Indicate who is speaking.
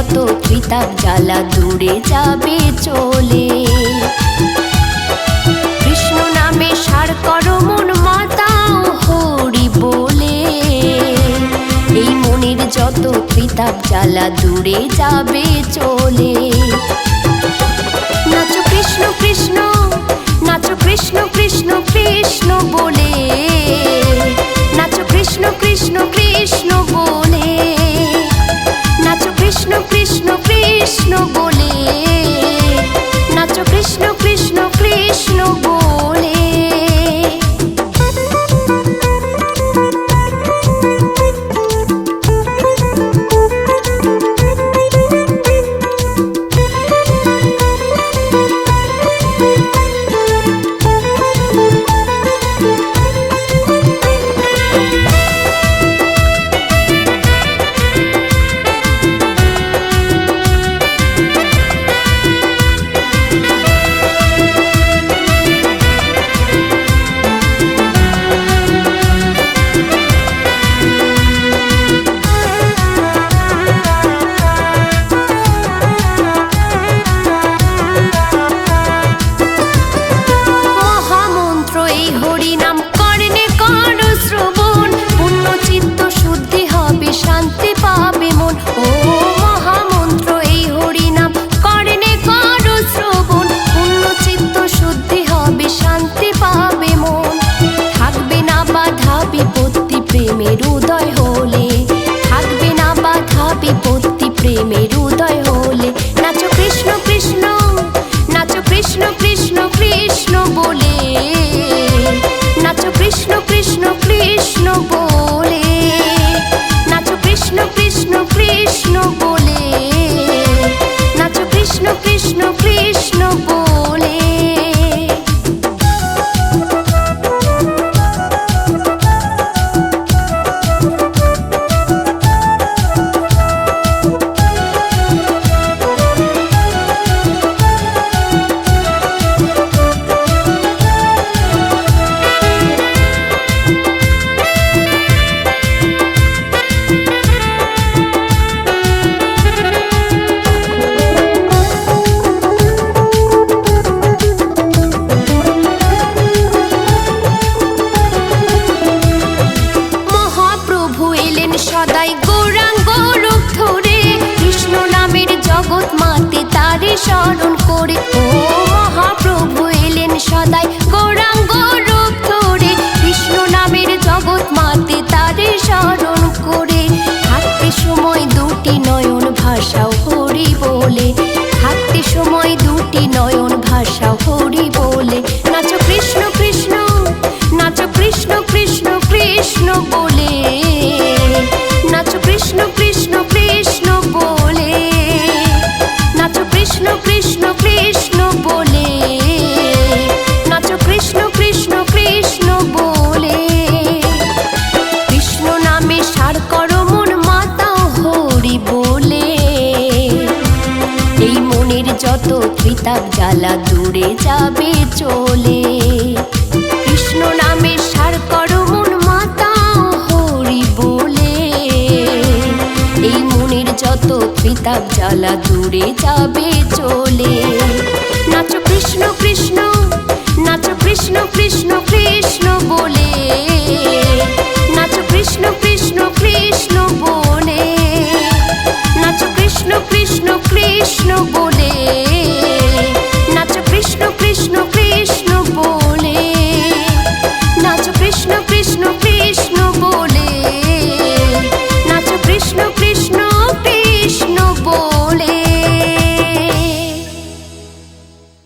Speaker 1: যত ত্রিতাপ জ্বালা দূরে যাবে, চলে। কৃষ্ণ নামে সার করো মন মাতাও হরি বলে। এই মনের যত ত্রিতাপ জ্বালা দূরে যাবে, চলে। নাচো কৃষ্ণ কৃষ্ণ, নাচো কৃষ্ণ কৃষ্ণ কৃষ্ণ বলে। কৃষ্ণ বিপত্তি স্মরণ করে। ও মহাপ্রভু এলেন সদাই। গৌরাঙ্গ রূপ ধরে কৃষ্ণ নামের জগৎ মাতে তারে স্মরণ করে। থাকতে সময় দুটি নয়ন ভাষাও হরি বলে। থাকতে সময় দুটি নয়ন ভাষাও হরি বলে। মনের যত পিতাব জ্বালা দূরে যাবে, চলে। কৃষ্ণ নামে সার করো মন মাতা হরি বলে। এই মনের যত ত্রিতাপ জ্বালা দূরে যাবে, চলে।